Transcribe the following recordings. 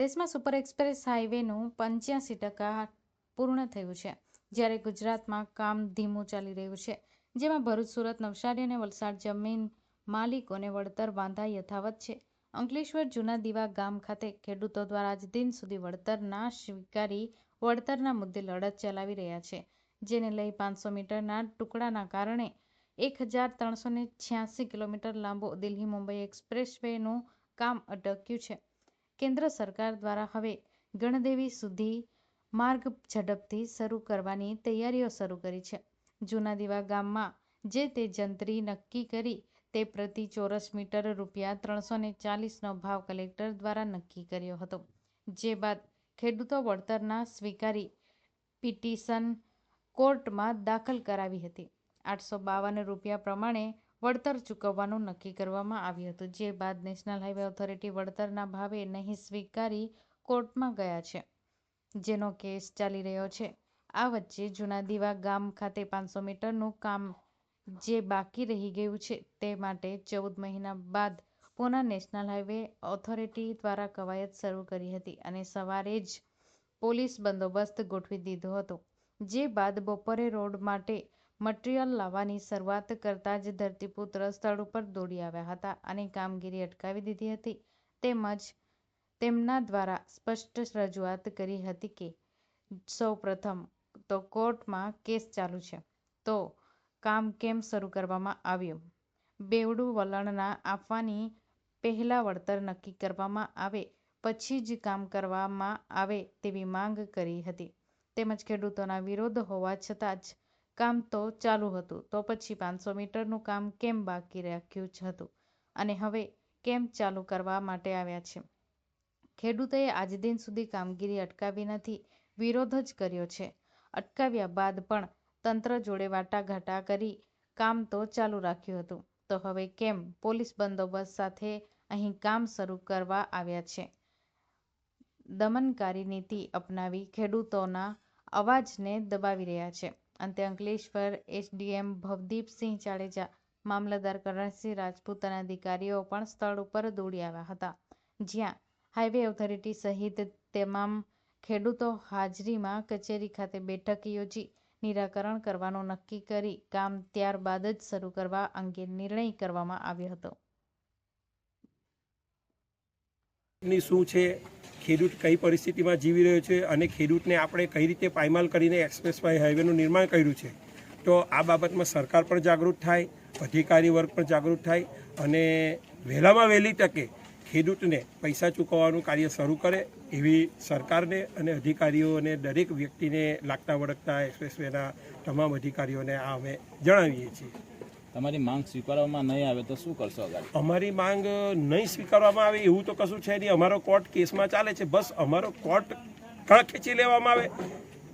દેશમાં super express હાઈવેનું પંચ્યાસી ટકા પૂર્ણ થયું છે, જ્યારે ગુજરાતમાં કામ ધીમું ચાલી રહ્યું છે, જેમાં ભરૂચ, સુરત, નવસારી અને વલસાડ જમીન માલિકોને વળતર વાંધા યથાવત છે. અંકલેશ્વર જૂના દીવા ગામ ખાતે ખેડૂતો દ્વારા આજ દિન સુધી વળતર ના સ્વીકારી વળતરના મુદ્દે લડત ચલાવી રહ્યા છે, જેને લઈ પાંચસો મીટરના ટુકડાના કારણે એક હજાર ત્રણસો ને છ્યાસી કિલોમીટર લાંબો દિલ્હી મુંબઈ એક્સપ્રેસ વેનું કામ અટક્યું છે. કેન્દ્ર સરકાર દ્વારા હવે ગણદેવી સુધી માર્ગ ઝડપથી શરૂ કરવાની તૈયારીઓ શરૂ કરી છે. જૂના દીવા ગામમાં જે તે જંત્રી નક્કી કરી તે પ્રતિ ચોરસ મીટર રૂપિયા ત્રણસો ને ચાલીસનો ભાવ કલેક્ટર દ્વારા નક્કી કર્યો હતો. જે બાદ ખેડૂતો વળતરના સ્વીકારી પિટિશન કોર્ટમાં દાખલ કરાવી હતી. આઠસો બાવન રૂપિયા પ્રમાણે વળતર ચૂકવવાનું નક્કી કરવામાં આવ્યું હતું. જે બાદ નેશનલ હાઈવે ઓથોરિટી વળતરના ભાવે નહીં સ્વીકારી કોર્ટમાં ગયા છે. જેનો કેસ ચાલી રહ્યો છે. આ વચ્ચે જૂના દીવા ગામ ખાતે પાંચસો મીટરનું કામ જે બાકી રહી ગયું છે તે માટે ચૌદ મહિના બાદ પુના નેશનલ હાઈવે ઓથોરિટી દ્વારા કવાયત શરૂ કરી હતી અને સવારે જ પોલીસ બંદોબસ્ત ગોઠવી દીધો હતો. જે બાદ બપોરે રોડ માટે મટીરીયલ લાવવાની શરૂઆત કરતાં જ ધરતીપુત્ર સ્થળ ઉપર દોડી આવ્યા હતા અને કામગીરી અટકાવી દીધી હતી. તેમજ તેમના દ્વારા સ્પષ્ટ રજૂઆત કરી હતી કે, સૌ પ્રથમ તો કોર્ટમાં કેસ ચાલુ છે. તો કામ કેમ શરૂ કરવામાં આવ્યું? બેવડું વલણના આપવાની પહેલાં વળતર નક્કી કરવામાં આવે, પછી જ કામ કરવામાં આવે તેવી માંગ કરી હતી. તેમજ ખેડૂતોના વિરોધ હોવા છતાં જ કામ તો ચાલુ હતું, તો પછી પાંચસો મીટરનું કામ કેમ બાકી રાખ્યું જ હતું? અને હવે કેમ ચાલુ કરવા માટે આવ્યા છે? ખેડૂતોએ આજ દિન સુધી કામગીરી અટકાવી નથી, વિરોધ જ કર્યો છે. અટકાવ્યા બાદ પણ તંત્ર જોડે વાટાઘાટા કરી કામ તો ચાલુ રાખ્યું હતું. તો હવે કેમ પોલીસ બંદોબસ્ત સાથે અહીં કામ શરૂ કરવા આવ્યા છે? દમનકારી નીતિ અપનાવી ખેડૂતોના અવાજને દબાવી રહ્યા છે. અંતે અંકલેશ્વર એસડીએમ ભવદીપસિંહ જાડેજા, મામલતદાર કરણસિંહ રાજપૂત અને અધિકારીઓ પણ સ્થળ ઉપર દોડી આવ્યા હતા. જ્યાં હાઈવે ઓથોરિટી સહિત તમામ ખેડૂતો હાજરીમાં કચેરી ખાતે બેઠક યોજી નિરાકરણ કરવાનું નક્કી કરી કામ ત્યારબાદ જ શરૂ કરવા અંગે નિર્ણય કરવામાં આવ્યો હતો. ની શું છે, ખેડૂત કઈ પરિસ્થિતિમાં જીવી રહ્યો છે અને ખેડૂતને આપણે કઈ રીતે પાયમાલ કરીને એક્સપ્રેસ હાઈવેનું નિર્માણ કર્યું છે. તો આ બાબતમાં સરકાર પણ જાગૃત થાય, અધિકારી વર્ગ પણ જાગૃત થાય અને વહેલામાં વહેલી તકે ખેડૂતને પૈસા ચૂકવવાનું કાર્ય શરૂ કરે એવી સરકારને અને અધિકારીઓને દરેક વ્યક્તિને લાગતા વળગતા એક્સપ્રેસવેના તમામ અધિકારીઓને આ અમે જણાવીએ છીએ. તમારી માંગ સ્વીકારવામાં નહીં આવે તો શું કરશો આગળ? અમારી માંગ નહીં સ્વીકારવામાં આવે એવું તો કશું છે નહીં. અમારો કોર્ટ કેસમાં ચાલે છે. બસ અમારો કોર્ટ કાં ખેંચી લેવામાં આવે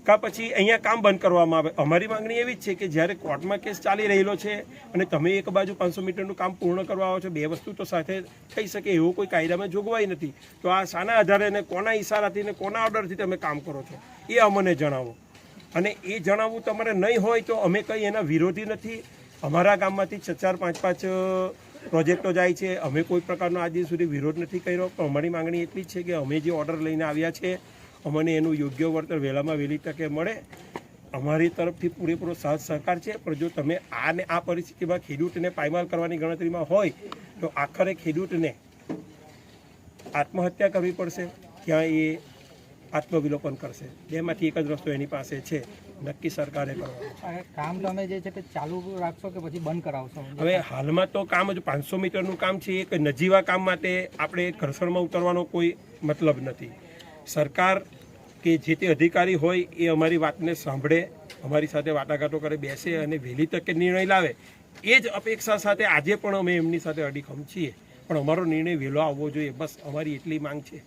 કાં પછી અહીંયા કામ બંધ કરવામાં આવે. અમારી માંગણી એવી જ છે કે જ્યારે કોર્ટમાં કેસ ચાલી રહેલો છે અને તમે એક બાજુ પાંચસો મીટરનું કામ પૂર્ણ કરવા આવો છો, બે વસ્તુ તો સાથે થઈ શકે એવો કોઈ કાયદામાં જોગવાઈ નથી. તો આ શાના આધારે ને કોના ઇશારાથી ને કોના ઓર્ડરથી તમે કામ કરો છો એ અમને જણાવો. અને એ જણાવવું તમારે નહીં હોય તો અમે કંઈ એના વિરોધી નથી. અમારા ગામમાંથી છ, ચાર, પાંચ પાંચ પ્રોજેક્ટો જાય છે. અમે કોઈ પ્રકારનો આજ સુધી વિરોધ નથી કર્યો, પણ અમારી માંગણી એટલી જ છે કે અમે જે ઓર્ડર લઈને આવ્યા છે, અમને એનું યોગ્ય વળતર વહેલામાં વહેલી તકે મળે. અમારી તરફથી પૂરેપૂરો સાથ, સહકાર છે, પણ જો તમે આને આ પરિસ્થિતિમાં ખેડૂતને પાયમાલ કરવાની ગણતરીમાં હોય, તો આખરે ખેડૂતને આત્મહત્યા કરવી પડશે ક્યાં એ આત્મવિલોપન કરશે. બેમાંથી એક જ રસ્તો એની પાસે છે. નક્કી સરકારે કરવાનું. કામ તમે જે છે તે ચાલુ રાખશો કે પછી બંધ કરાવશો? હવે હાલમાં તો કામ જ પાંચસો મીટરનું કામ છે એક નજીવા કામ માટે આપણે ઘર્ષણમાં ઉતરવાનો કોઈ મતલબ નથી. સરકાર કે જે તે અધિકારી હોય એ અમારી વાતને સાંભળે અમારી સાથે વાટાઘાટો કરે બેસે અને વહેલી તકે નિર્ણય લાવે. એ જ અપેક્ષા સાથે આજે પણ અમે એમની સાથે અડીખમ છીએ. પણ અમારો નિર્ણય વહેલો આવવો જોઈએ. બસ અમારી એટલી માંગ છે.